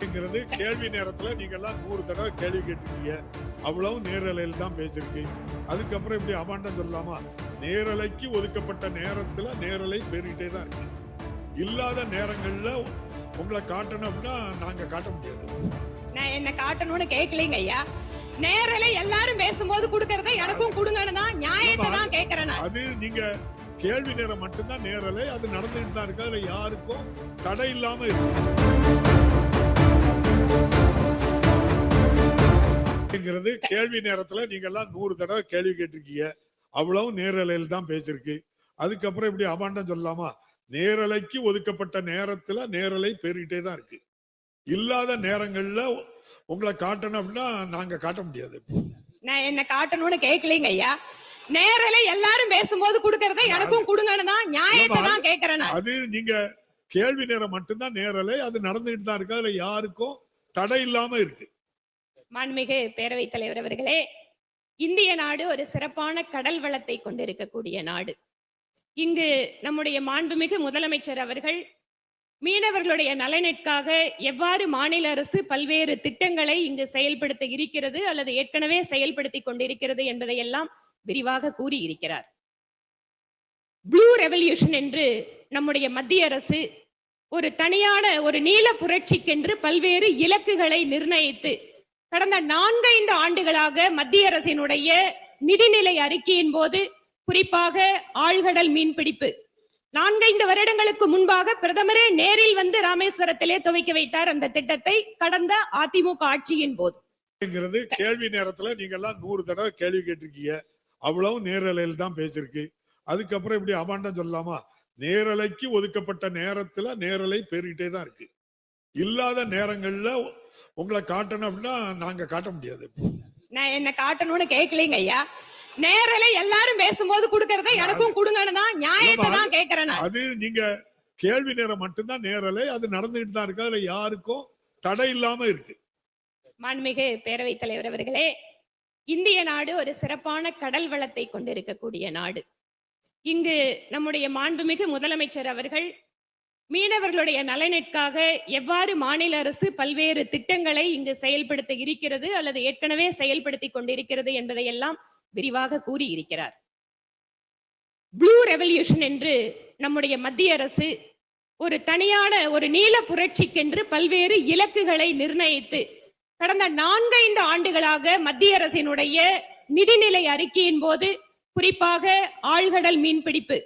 ங்கிறது கேள்வி நேரத்துல நீங்க எல்லாம் நூறு தடவை கேள்வி கேட்டிருக்கீங்க. அவ்வளவு நேரலையில் தான் பேசிருக்கு அதுக்கப்புறம் இப்படி அபாண்டம் சொல்லலாமா நேரலைக்கு ஒதுக்கப்பட்ட நேரத்துல நேரலை பெருகிட்டே தான் இருக்கு. இல்லாத நேரங்கள்ல உங்களை காட்டணும் அப்படின்னா நாங்க காட்ட முடியாது. நான் என்ன காட்டணும்னு கேட்கலீங்க ஐயா. நேரல எல்லாரும் பேசும்போது குடுக்கறத எனக்கும் கொடுங்கன்னு நியாயத்தை தான் கேக்குறேன் நான். அது நீங்க கேள்வி நேரம் மட்டும்தான் நேரலை அது நடந்துட்டு தான் இருக்கு. அதுல யாருக்கும் தடை இல்லாம இருக்கு. ங்கிறது கேள்வி நேரத்துல நீங்க எல்லாம் நூறு தடவை கேள்வி கேட்டிருக்கீங்க. அவ்வளவு நேரலையில் தான் பேசிருக்கு அதுக்கப்புறம் இப்படி அபாண்டம் சொல்லலாமா? நேரலைக்கு ஒதுக்கப்பட்ட நேரத்துல நேரலை பெருகிட்டே தான் இருக்கு. இல்லாத நேரங்கள்ல உங்களை காட்டணும் அப்படின்னா நாங்க காட்ட முடியாது. நான் என்ன காட்டணும்னு கேட்கலீங்க ஐயா. நேரல எல்லாரும் பேசும்போது குடுக்கறத எனக்கும் கொடுங்கன்னு நியாயத்தை தான் கேக்குறேன் நான். அது நீங்க கேள்வி நேரம் மட்டும்தான் நேரலை அது நடந்துகிட்டு தான் இருக்கு. அதுல யாருக்கும் தடை இல்லாம இருக்கு. மாண்புமிகு பேரவைத் தலைவர் அவர்களே இந்திய நாடு ஒரு சிறப்பான கடல் வளத்தை கொண்டிருக்கக்கூடிய நாடு. இங்கு நம்முடைய மாண்புமிகு முதலமைச்சர் அவர்கள் மீனவர்களுடைய நலனிற்காக எவ்வாறு மாநில அரசு பல்வேறு திட்டங்களை இங்கு செயல்படுத்த இருக்கிறது அல்லது ஏற்கனவே செயல்படுத்தி கொண்டிருக்கிறது என்பதையெல்லாம் விரிவாக கூறியிருக்கிறார். ப்ளூ ரெவல்யூஷன் என்று நம்முடைய மத்திய அரசு ஒரு தனியான ஒரு நீல புரட்சிக்கென்று பல்வேறு இலக்குகளை நிர்ணயித்து கடந்த நான்கைந்து ஆண்டுகளாக மத்திய அரசினுடைய நிதிநிலை அறிக்கையின் போது குறிப்பாக ஆழ்கடல் மீன்பிடிப்பு நான்கைந்து வருடங்களுக்கு முன்பாக பிரதமரே நேரில் வந்து ராமேஸ்வரத்திலே துவக்கி வைத்தார் அந்த திட்டத்தை கடந்த அதிமுக ஆட்சியின் போது. கேள்வி நேரத்துல நீங்க எல்லாம் நூறு தடவை கேள்வி கேட்டிருக்கீங்க. அவ்வளவு நேரலையில் தான் பேச்சிருக்கு. அதுக்கப்புறம் இப்படி அபாண்டம் சொல்லலாமா நேரலைக்கு ஒதுக்கப்பட்ட நேரத்துல நேரலை பெருகிட்டே தான் இருக்கு. இல்லாத நேரங்கள்ல உங்களை காட்டணும் அப்படின்னா நாங்க காட்ட முடியாது. நான் என்ன காட்டணும்னு கேட்கலீங்க ஐயா. நேரல எல்லாரும் பேசும்போது குடுக்கறத எனக்கும் கொடுங்கன்னு நியாயத்தை தான் கேக்குறேன் அது நீங்க கேள்வி நேரம் மட்டும்தான் நேரலை அது நடந்துகிட்டு தான் இருக்கு. அதுல யாருக்கும் தடை இல்லாம இருக்கு. மாண்புமிகு பேரவைத் தலைவர் அவர்களே இந்திய நாடு ஒரு சிறப்பான கடல் வளத்தை கொண்டிருக்கக்கூடிய நாடு. இங்கு நம்முடைய மாண்புமிகு முதலமைச்சர் அவர்கள் மீனவர்களுடைய நலனிற்காக எவ்வாறு மாநில அரசு பல்வேறு திட்டங்களை இங்கு செயல்படுத்த இருக்கிறது அல்லது ஏற்கனவே செயல்படுத்தி கொண்டிருக்கிறது என்பதையெல்லாம் விரிவாக கூறியிருக்கிறார். ப்ளூ ரெவல்யூஷன் என்று நம்முடைய மத்திய அரசு ஒரு தனியான ஒரு நீல புரட்சிக்கென்று பல்வேறு இலக்குகளை நிர்ணயித்து கடந்த நான்கைந்து ஆண்டுகளாக மத்திய அரசினுடைய நிதிநிலை அறிக்கையின் போது குறிப்பாக ஆழ்கடல் மீன்பிடிப்பு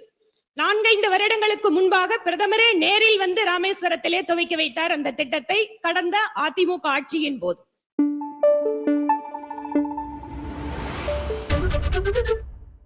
நான்கைந்து வருடங்களுக்கு முன்பாக பிரதமரே நேரில் வந்து ராமேஸ்வரத்திலே துவக்கி வைத்தார் அந்த திட்டத்தை கடந்த அதிமுக ஆட்சியின் போது.